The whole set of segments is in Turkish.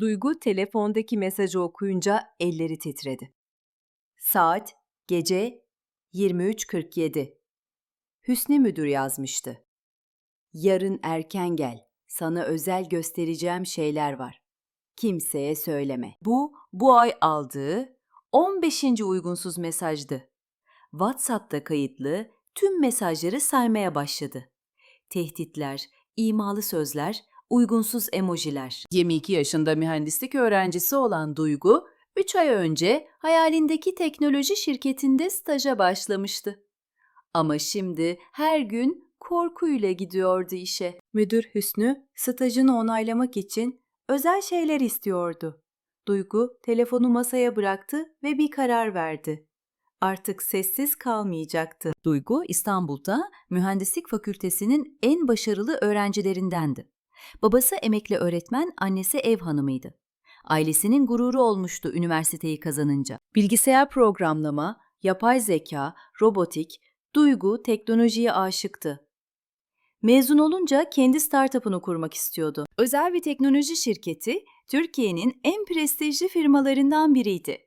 Duygu telefondaki mesajı okuyunca elleri titredi. Saat gece 23.47. Hüsnü müdür yazmıştı. Yarın erken gel. Sana özel göstereceğim şeyler var. Kimseye söyleme. Bu bu ay aldığı 15. uygunsuz mesajdı. WhatsApp'ta kayıtlı tüm mesajları saymaya başladı. Tehditler, imalı sözler, uygunsuz emojiler. 22 yaşında mühendislik öğrencisi olan Duygu, 3 ay önce hayalindeki teknoloji şirketinde staja başlamıştı. Ama şimdi her gün korkuyla gidiyordu işe. Müdür Hüsnü stajını onaylamak için özel şeyler istiyordu. Duygu telefonu masaya bıraktı ve bir karar verdi. Artık sessiz kalmayacaktı. Duygu İstanbul'da mühendislik fakültesinin en başarılı öğrencilerindendi. Babası emekli öğretmen, annesi ev hanımıydı. Ailesinin gururu olmuştu üniversiteyi kazanınca. Bilgisayar programlama, yapay zeka, robotik, Duygu teknolojiye aşıktı. Mezun olunca kendi startup'ını kurmak istiyordu. Özel bir teknoloji şirketi Türkiye'nin en prestijli firmalarından biriydi.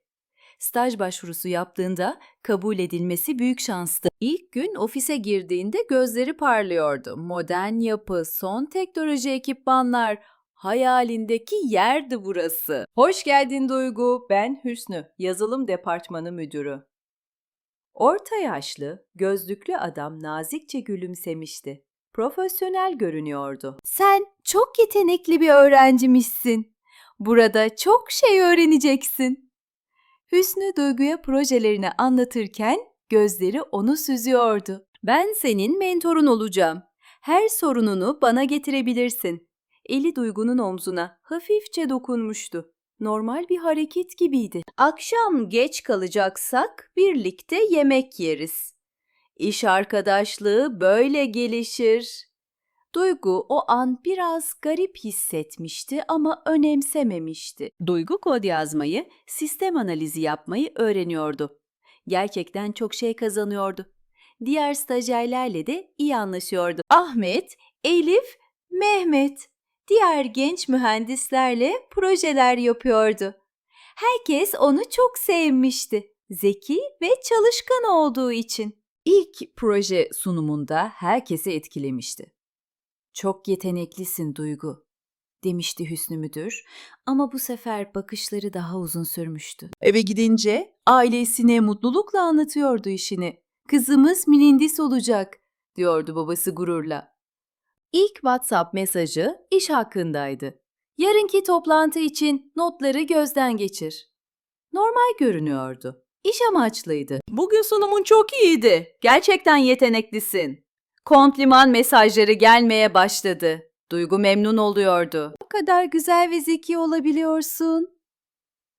Staj başvurusu yaptığında kabul edilmesi büyük şanstı. İlk gün ofise girdiğinde gözleri parlıyordu. Modern yapı, son teknoloji ekipmanlar, hayalindeki yerdi burası. Hoş geldin Duygu, ben Hüsnü, yazılım departmanı müdürü. Orta yaşlı, gözlüklü adam nazikçe gülümsemişti. Profesyonel görünüyordu. Sen çok yetenekli bir öğrencimişsin. Burada çok şey öğreneceksin. Hüsnü Duygu'ya projelerini anlatırken gözleri onu süzüyordu. Ben senin mentorun olacağım. Her sorununu bana getirebilirsin. Eli Duygu'nun omzuna hafifçe dokunmuştu. Normal bir hareket gibiydi. Akşam geç kalacaksak birlikte yemek yeriz. İş arkadaşlığı böyle gelişir. Duygu o an biraz garip hissetmişti ama önemsememişti. Duygu kod yazmayı, sistem analizi yapmayı öğreniyordu. Gerçekten çok şey kazanıyordu. Diğer stajyerlerle de iyi anlaşıyordu. Ahmet, Elif, Mehmet. Diğer genç mühendislerle projeler yapıyordu. Herkes onu çok sevmişti. Zeki ve çalışkan olduğu için. İlk proje sunumunda herkesi etkilemişti. Çok yeteneklisin Duygu, demişti Hüsnü Müdür ama bu sefer bakışları daha uzun sürmüştü. Eve gidince ailesine mutlulukla anlatıyordu işini. Kızımız Milindis olacak, diyordu babası gururla. İlk WhatsApp mesajı iş hakkındaydı. Yarınki toplantı için notları gözden geçir. Normal görünüyordu. İş amaçlıydı. Bugün sunumun çok iyiydi. Gerçekten yeteneklisin. Kompliman mesajları gelmeye başladı. Duygu memnun oluyordu. O kadar güzel ve zeki olabiliyorsun.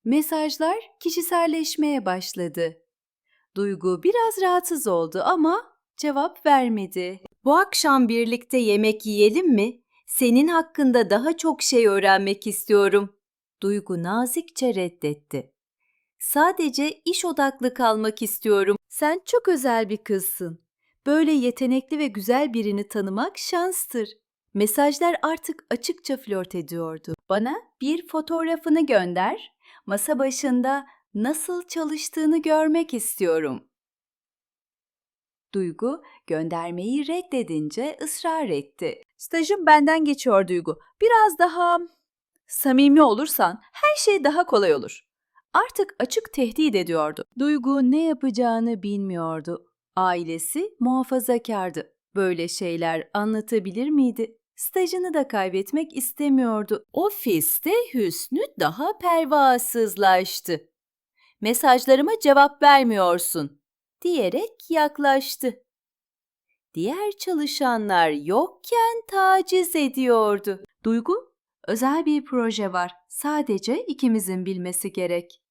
Mesajlar kişiselleşmeye başladı. Duygu biraz rahatsız oldu ama cevap vermedi. Bu akşam birlikte yemek yiyelim mi? Senin hakkında daha çok şey öğrenmek istiyorum. Duygu nazikçe reddetti. Sadece iş odaklı kalmak istiyorum. Sen çok özel bir kızsın. Böyle yetenekli ve güzel birini tanımak şanstır. Mesajlar artık açıkça flört ediyordu. Bana bir fotoğrafını gönder. Masa başında nasıl çalıştığını görmek istiyorum. Duygu göndermeyi reddedince ısrar etti. Stajım benden geçiyor Duygu. Biraz daha samimi olursan her şey daha kolay olur. Artık açık tehdit ediyordu. Duygu ne yapacağını bilmiyordu. Ailesi muhafazakardı. Böyle şeyler anlatabilir miydi? Stajını da kaybetmek istemiyordu. Ofiste Hüsnü daha pervasızlaştı. Mesajlarıma cevap vermiyorsun diyerek yaklaştı. Diğer çalışanlar yokken taciz ediyordu. Duygu, özel bir proje var. Sadece ikimizin bilmesi gerek.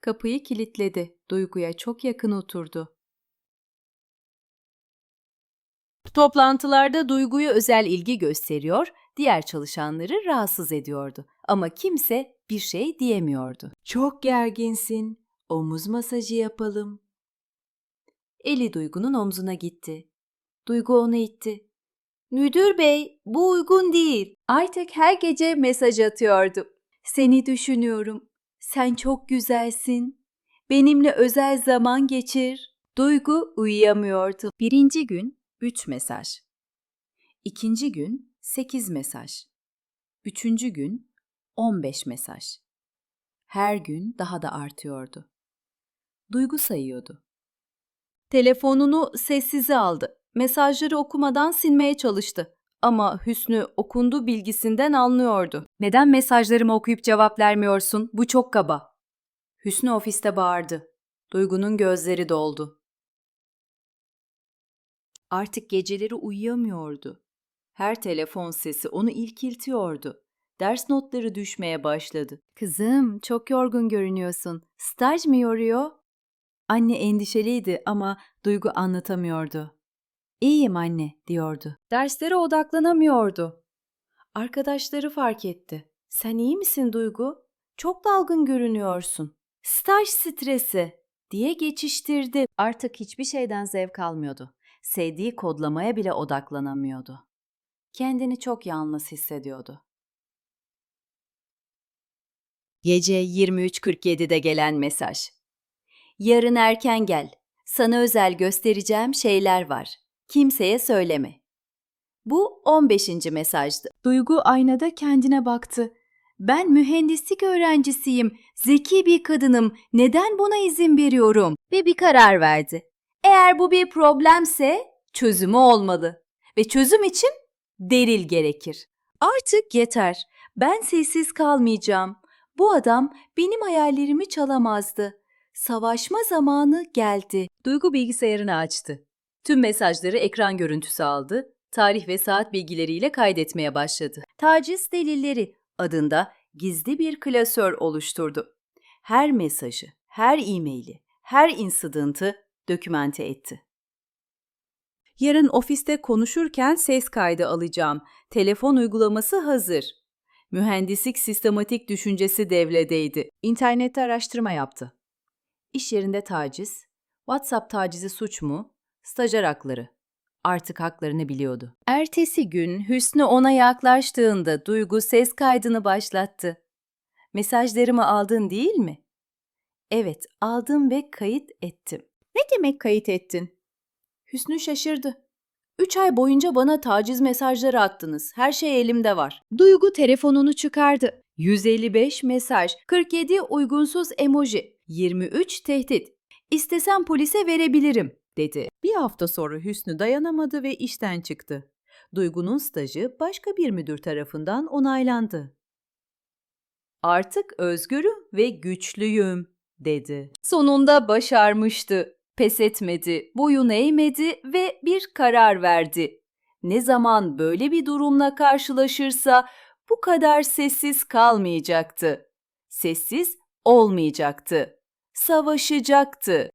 Kapıyı kilitledi. Duygu'ya çok yakın oturdu. Toplantılarda Duygu'ya özel ilgi gösteriyor, diğer çalışanları rahatsız ediyordu. Ama kimse bir şey diyemiyordu. Çok gerginsin. Omuz masajı yapalım. Eli Duygu'nun omzuna gitti. Duygu onu itti. Müdür bey, bu uygun değil. Aytek her gece mesaj atıyordu. Seni düşünüyorum. Sen çok güzelsin. Benimle özel zaman geçir. Duygu uyuyamıyordu. Birinci gün 3 mesaj. İkinci gün 8 mesaj. Üçüncü gün 15 mesaj. Her gün daha da artıyordu. Duygu sayıyordu. Telefonunu sessize aldı. Mesajları okumadan silmeye çalıştı. Ama Hüsnü okundu bilgisinden anlıyordu. Neden mesajlarımı okuyup cevap vermiyorsun? Bu çok kaba. Hüsnü ofiste bağırdı. Duygu'nun gözleri doldu. Artık geceleri uyuyamıyordu. Her telefon sesi onu ilkiltiyordu. Ders notları düşmeye başladı. Kızım, çok yorgun görünüyorsun. Staj mı yoruyor? Anne endişeliydi ama Duygu anlatamıyordu. İyiyim anne diyordu. Derslere odaklanamıyordu. Arkadaşları fark etti. Sen iyi misin Duygu? Çok dalgın görünüyorsun. Staj stresi diye geçiştirdi. Artık hiçbir şeyden zevk almıyordu. Sevdiği kodlamaya bile odaklanamıyordu. Kendini çok yalnız hissediyordu. Gece 23.47'de gelen mesaj. Yarın erken gel. Sana özel göstereceğim şeyler var. Kimseye söyleme. Bu 15. mesajdı. Duygu aynada kendine baktı. Ben mühendislik öğrencisiyim, zeki bir kadınım. Neden buna izin veriyorum? Ve bir karar verdi. Eğer bu bir problemse çözümü olmalı. Ve çözüm için delil gerekir. Artık yeter. Ben sessiz kalmayacağım. Bu adam benim hayallerimi çalamazdı. Savaşma zamanı geldi. Duygu bilgisayarını açtı. Tüm mesajları ekran görüntüsü aldı. Tarih ve saat bilgileriyle kaydetmeye başladı. Taciz delilleri adında gizli bir klasör oluşturdu. Her mesajı, her e-maili, her insident'ı dokümente etti. Yarın ofiste konuşurken ses kaydı alacağım. Telefon uygulaması hazır. Mühendislik sistematik düşüncesi devredeydi. İnternette araştırma yaptı. İş yerinde taciz, WhatsApp tacizi suç mu, stajyer hakları. Artık haklarını biliyordu. Ertesi gün Hüsnü ona yaklaştığında Duygu ses kaydını başlattı. Mesajlarımı aldın değil mi? Evet, aldım ve kayıt ettim. Ne demek kayıt ettin? Hüsnü şaşırdı. Üç ay boyunca bana taciz mesajları attınız. Her şey elimde var. Duygu telefonunu çıkardı. 155 mesaj, 47 uygunsuz emoji, 23 tehdit. İstesem polise verebilirim, dedi. Bir hafta sonra Hüsnü dayanamadı ve işten çıktı. Duygu'nun stajı başka bir müdür tarafından onaylandı. Artık özgürüm ve güçlüyüm, dedi. Sonunda başarmıştı. Pes etmedi, boyun eğmedi ve bir karar verdi. Ne zaman böyle bir durumla karşılaşırsa bu kadar sessiz kalmayacaktı. Sessiz olmayacaktı. Savaşacaktı.